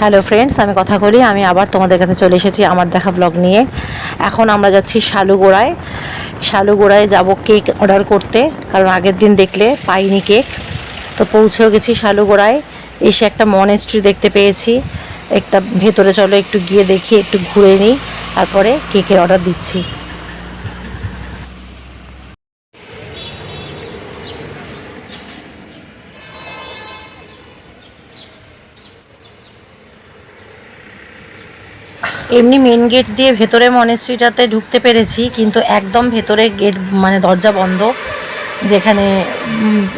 Hello friends আমি কথা বলি, আমি আবার তোমাদের কাছে চলে এসেছি আমার দেখা ব্লগ নিয়ে। এখন আমরা যাচ্ছি শালুগোড়ায়। শালুগোড়ায় যাব কেক অর্ডার করতে, কারণ আগের দিন দেখলে পাইনি কেক তো পৌঁছেও গেছি শালুগোড়ায়। এসে একটা মনেস্ট্রি দেখতে পেয়েছি। একটা ভেতরে চলো, একটু গিয়ে দেখি, একটু ঘুরে নিই। তারপরে কেকের অর্ডার দিচ্ছি। এমনি মেন গেট দিয়ে ভেতরে মনেস্ট্রিটাতে ঢুকতে পেরেছি, কিন্তু একদম ভেতরে গেট মানে দরজা বন্ধ, যেখানে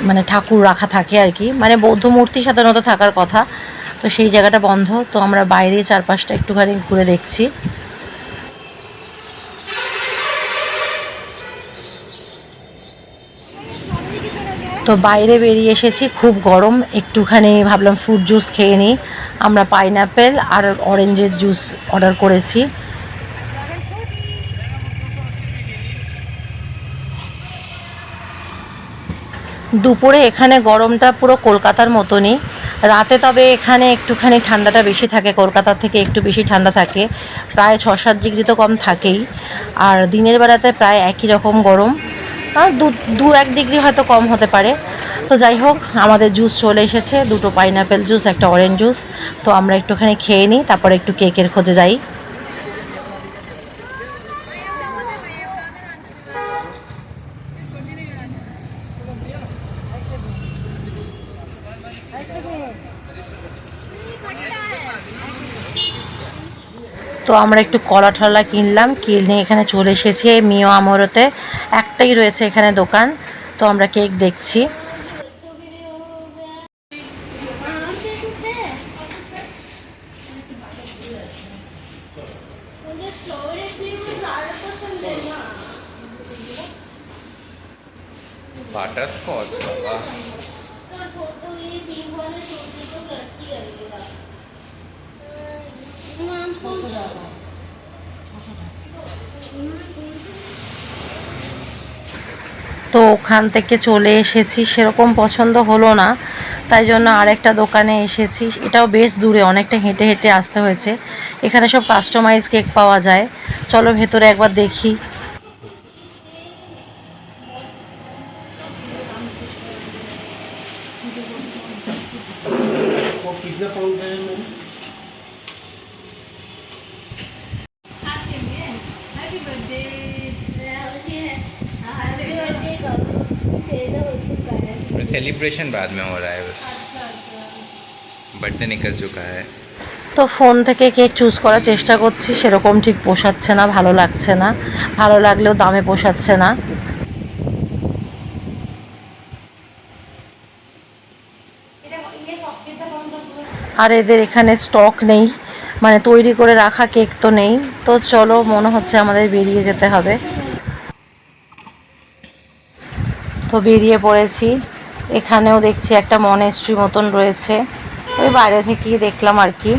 মানে ঠাকুর রাখা থাকে আর কি। মানে বৌদ্ধ মূর্তি সাধারণত থাকার কথা, তো সেই জায়গাটা বন্ধ, তো আমরা বাইরে চারপাশটা একটুখানি ঘুরে দেখছি। তো বাইরে বেরিয়ে এসেছি, খুব গরম। একটুখানি ভাবলাম ফ্রুট জুস খেয়ে নিই। আমরা পাইনাপেল আর অরেঞ্জের জুস অর্ডার করেছি। দুপুরে এখানে গরমটা পুরো কলকাতার মতনই। রাতে তবে এখানে একটুখানি ঠান্ডাটা বেশি থাকে কলকাতার থেকে একটু বেশি ঠান্ডা থাকে। প্রায় ছ সাত ডিগ্রি তো কম থাকেই। আর দিনের বেলাতে প্রায় একই রকম গরম। আর দু দু এক ডিগ্রি হয়তো কম হতে পারে। তো যাই হোক, আমাদের জুস চলে এসেছে। দুটো পাইনাপেল জুস একটা অরেঞ্জ জুস তো আমরা একটুখানি খেয়ে নিই, তারপরে একটু কেকের খোঁজে যাই। তো আমরা একটু কলা ঠলা কিনলাম কিনে এখানে চলে এসেছি মিও আমরতে। একটাই রয়েছে এখানে দোকান তো আমরা কেক দেখছি। বাটার স্কচ বাবা। তো ওখান থেকে চলে এসেছি, সেরকম পছন্দ হলো না, তাই জন্য আরেকটা দোকানে এসেছি। এটাও বেশ দূরে, অনেকটা হেঁটে হেঁটে আসতে হয়েছে। এখানে সব কাস্টমাইজ কেক পাওয়া যায়। চলো ভেতরে একবার দেখি। सेलिब्रेशन बाद में हो रहा है बस बर्थडे निकल चुका है তো ফোন থেকে কেক চুজ করার চেষ্টা করছি সেরকম ঠিক পোষাচ্ছে না ভালো লাগছে না ভালো লাগলেও দামে পোষাচ্ছে না আর এদের এখানে স্টক নেই মানে তৈরি করে রাখা কেক তো নেই তো চলো মনে হচ্ছে আমাদের বেরিয়ে যেতে হবে তো বেরিয়ে পড়েছি এখানেও দেখছি একটা মনেস্ট্রি মতন রয়েছে। ওই বাইরে থেকেই দেখলাম আর কি।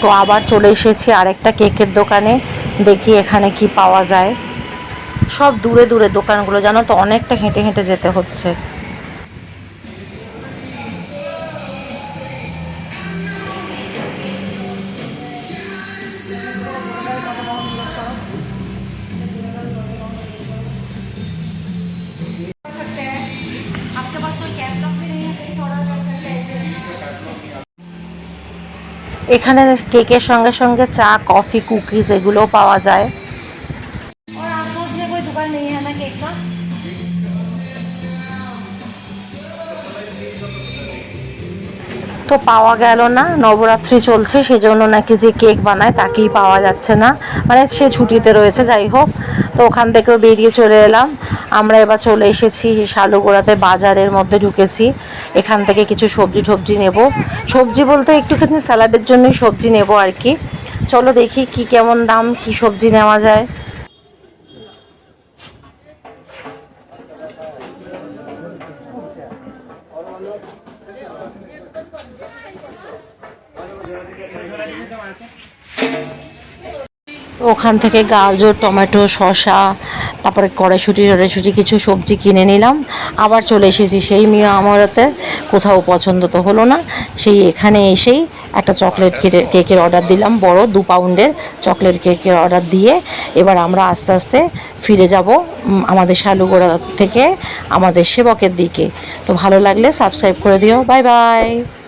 তো আবার চলে এসেছি আরেকটা কেকের দোকানে, দেখি এখানে কি পাওয়া যায়। সব দূরে দূরে দোকানগুলো, জানো তো, অনেকটা হেঁটে হেঁটে যেতে হচ্ছে। এখানে কেকের সঙ্গে সঙ্গে চা কফি কুকিজ এগুলোও পাওয়া যায়। তো পাওয়া গেল না, নবরাত্রি চলছে, সেজন্য নাকি যে কেক বানায় তাকেই পাওয়া যাচ্ছে না। মানে সে ছুটিতে রয়েছে, যাই হোক, তো ওখান থেকেও বেরিয়ে চলে এলাম। আমরা এবার চলে এসেছি শালুগোড়াতে, বাজারের মধ্যে ঢুকেছি। এখান থেকে কিছু সবজি টবজি নেব। সবজি বলতে একটুখানি স্যালাডের জন্যই সবজি নেব আর কি। চলো দেখি কি কেমন দাম, কি সবজি নেওয়া যায়। Thank you. ওখান থেকে গাজর, টমেটো, শসা, তারপরে কড়াইশুটি, টড়াইশুটি কিছু সবজি কিনে নিলাম। আবার চলে এসেছি সেই মিয়া আমারতে। কোথাও পছন্দ তো হলো না। সেই এখানে এসেই একটা চকলেট কেকের অর্ডার দিলাম। বড় দু পাউন্ডের চকলেট কেকের অর্ডার দিয়ে এবার আমরা আস্তে আস্তে ফিরে যাব আমাদের শালুগোড়া থেকে আমাদের সেবকের দিকে। তো ভালো লাগলে সাবস্ক্রাইব করে দিও। Bye bye.